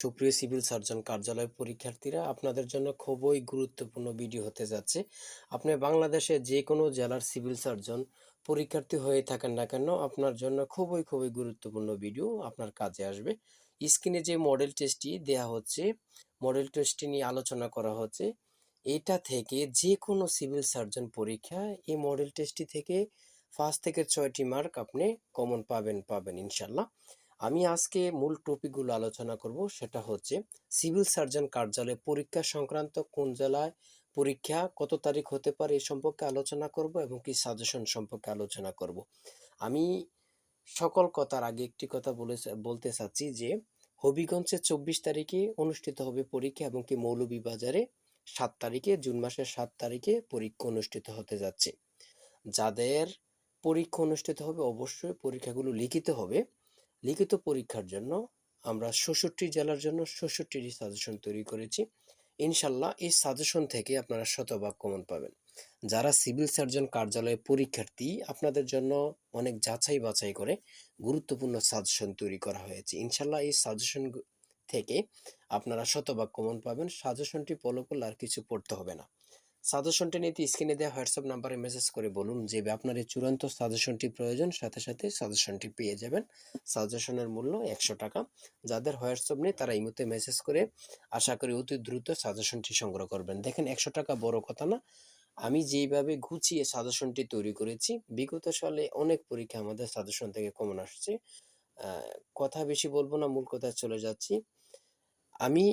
সুপ্রিয় civil surgeon কার্যালয় পরীক্ষার্থীরা, আপনাদের জন্য খুবই গুরুত্বপূর্ণ ভিডিও হতে যাচ্ছে। আপনি বাংলাদেশে যে কোনো জেলার সিভিল সার্জন, পরীক্ষার্থী হয়ে থাকেন না কেন, আপনার জন্য খুবই খুবই গুরুত্বপূর্ণ ভিডিও আপনার কাজে আসবে। স্ক্রিনে যে মডেল টেস্টটি দেয়া হচ্ছে মডেল টেস্টটি নিয়ে আলোচনা করা হচ্ছে, এটা থেকে যে কোনো সিভিল সার্জন পরীক্ষা, এই মডেল টেস্টটি থেকে ফার্স্ট থেকে ছয়টি মার্ক আপনি কমন পাবেন পাবেন ইনশাল্লাহ। আমি আজকে মূল টপিকগুলো আলোচনা করব, সেটা হচ্ছে সিভিল সার্জন কার্যালয়ে পরীক্ষা সংক্রান্ত কোন জেলায় পরীক্ষা, কত তারিখ হতে পারে এ সম্পর্কে আলোচনা করব এবং কি সাজেশন সম্পর্কে আলোচনা করব। আমি সকল কথার আগে একটি কথা বলে বলতে চাচ্ছি যে হবিগঞ্জে চব্বিশ তারিখে অনুষ্ঠিত হবে পরীক্ষা এবং কি মৌলভীবাজারে সাত তারিখে, জুন মাসের সাত তারিখে পরীক্ষা অনুষ্ঠিত হতে যাচ্ছে। যাদের পরীক্ষা অনুষ্ঠিত হবে, অবশ্যই পরীক্ষাগুলো লিখিত হবে। লিখিত পরীক্ষার জন্য আমরা ষষট্টি জেলার জন্য ষষট্টিটি সাজেশন তৈরি করেছি। ইনশাল্লাহ এই সাজেশন থেকে আপনারা শতভাগ কমন পাবেন। যারা সিভিল সার্জন কার্যালয়ে পরীক্ষার্থী, আপনাদের জন্য অনেক যাচাই বাছাই করে গুরুত্বপূর্ণ সাজেশন তৈরি করা হয়েছে। ইনশাল্লাহ এই সাজেশন থেকে আপনারা শতভাগ কমন পাবেন। সাজেশনটি ফলো করলে আর কিছু পড়তে হবে না। সাজেশনটি নিতে স্ক্রিনে দেওয়া হোয়াটসঅ্যাপ নাম্বারে মেসেজ করে বলুন যে আপনার এই চূড়ান্ত সাজেশনটি প্রয়োজন। সাথে সাথে সাজেশনটি পেয়ে যাবেন। সাজেশনের মূল্য একশো টাকা। যাদের হোয়াটসঅ্যাপ নেই, তারা এই মুহূর্তে মেসেজ করে আশা করি অতি দ্রুত সাজেশনটি সংগ্রহ করবেন। দেখেন, একশো টাকা বড় কথা না। আমি যেইভাবে গুছিয়ে সাজেশনটি তৈরি করেছি, বিগত সালে অনেক পরীক্ষা আমাদের সাজেশন থেকে কমন আসছে। কথা বেশি বলব না, মূল কথায় চলে যাচ্ছি। আমি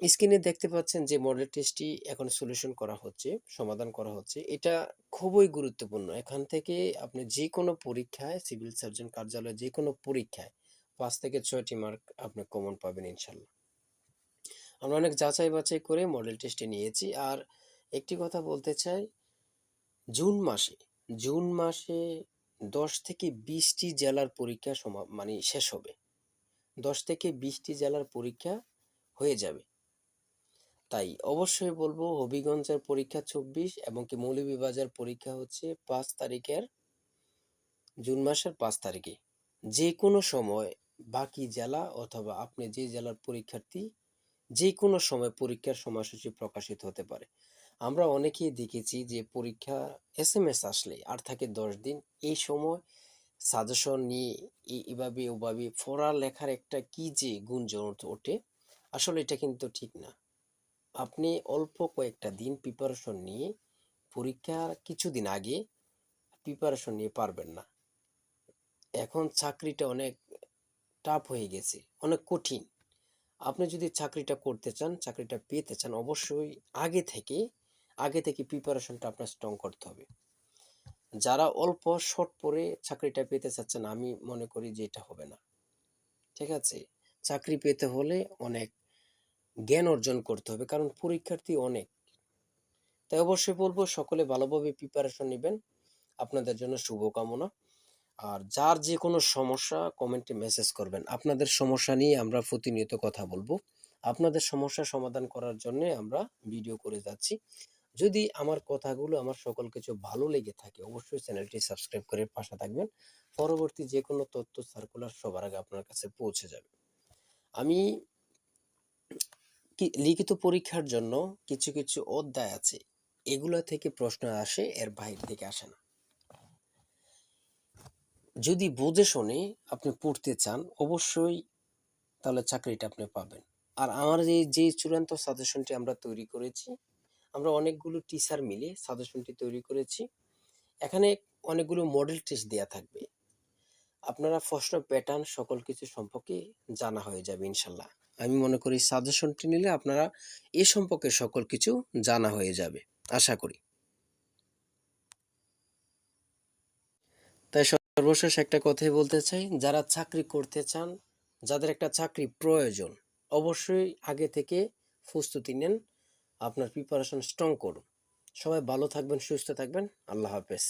স্ক্রিনে দেখতে পাচ্ছেন যে মডেল টেস্টটি এখন সলিউশন করা হচ্ছে, সমাধান করা হচ্ছে। এটা খুবই গুরুত্বপূর্ণ। এখান থেকে আপনি যে কোনো পরীক্ষায় সিভিল সার্জন কার্যালয়ে যে কোনো পরীক্ষায় পাঁচ থেকে ছয়টি মার্ক আপনি কমন পাবেন ইনশাল্লাহ। আমরা অনেক যাচাই বাছাই করে মডেল টেস্টে নিয়েছি। আর একটি কথা বলতে চাই, জুন মাসে জুন মাসে দশ থেকে বিশটি জেলার পরীক্ষা সমা মানে শেষ হবে। দশ থেকে বিশটি জেলার পরীক্ষা হয়ে যাবে। তাই অবশ্যই বলব হবিগঞ্জের পরীক্ষা চব্বিশ এবং কি মৌলভীবাজার পরীক্ষা হচ্ছে পাঁচ তারিখের, জুন মাসের পাঁচ তারিখে। যে কোনো সময় বাকি জেলা অথবা আপনি যে জেলার পরীক্ষার্থী যে কোনো সময় পরীক্ষার সময়সূচি প্রকাশিত হতে পারে। আমরা অনেকেই দেখেছি যে পরীক্ষা এস এম এস আসলে আর থাকে দশ দিন, এই সময় সাজেশন নিয়ে এভাবে ওভাবে লেখার একটা কি যে গুঞ্জন ওঠে, আসলে এটা কিন্তু ঠিক না। আপনি অল্প কয়েকটা দিন প্রিপারেশন নিয়ে পরীক্ষার কিছুদিন আগে প্রিপারেশন নিয়ে পারবেন না। এখন চাকরিটা অনেক টাফ হয়ে গেছে, অনেক কঠিন। আপনি যদি চাকরিটা করতে চান, চাকরিটা পেতে চান, অবশ্যই আগে থেকে আগে থেকে প্রিপারেশনটা আপনার স্ট্রং করতে হবে। যারা অল্প শর্ট পরে চাকরিটা পেতে চাচ্ছেন, আমি মনে করি যে এটা হবে না। ঠিক আছে? চাকরি পেতে হলে অনেক জ্ঞান অর্জন করতে হবে, কারণ পরীক্ষার্থী অনেক। তাই অবশ্যই বলব, সকলে ভালোভাবে প্রিপারেশন নেবেন। আপনাদের জন্য শুভকামনা। আর যার যে কোনো সমস্যা কমেন্টে মেসেজ করবেন। আপনাদের সমস্যা নিয়ে আমরা প্রতিনিয়ত কথা বলব। আপনাদের সমস্যা সমাধান করার জন্য আমরা ভিডিও করে যাচ্ছি। যদি আমার কথাগুলো, আমার সকল কিছু ভালো লেগে থাকে, অবশ্যই চ্যানেলটি সাবস্ক্রাইব করে পাশে থাকবেন। পরবর্তী যে কোনো তথ্য সার্কুলার সবার আগে আপনার কাছে পৌঁছে যাবে। আমি লিখিত পরীক্ষার জন্য কিছু কিছু অধ্যায় আছে। এগুলো থেকে প্রশ্ন আসে, এর বাইরে থেকে আসে না। যদি বুঝে শুনে আপনি পড়তে চান, অবশ্যই তাহলে চাকরিটা আপনি পাবেন। আর আমার এই যে চূড়ান্ত সাজেশনটি আমরা তৈরি করেছি, আমরা অনেকগুলো টিচার মিলে সাজেশনটি তৈরি করেছি। এখানে অনেকগুলো মডেল টেস্ট দেওয়া থাকবে। আপনারা প্রশ্ন প্যাটার্ন সকল কিছু সম্পর্কে জানা হয়ে যাবে, ইনশাল্লাহ। আমি মনে করি সাজেশনটি নিলে আপনারা এ সম্পর্কে সকল কিছু জানা হয়ে যাবে, আশা করি। তাই সর্বশেষ একটা কথাই বলতে চাই, যারা চাকরি করতে চান, যাদের একটা চাকরি প্রয়োজন, অবশ্যই আগে থেকে প্রস্তুতি নেন, আপনার প্রিপারেশন স্ট্রং করুন। সবাই ভালো থাকবেন, সুস্থ থাকবেন, আল্লাহ হাফেজ।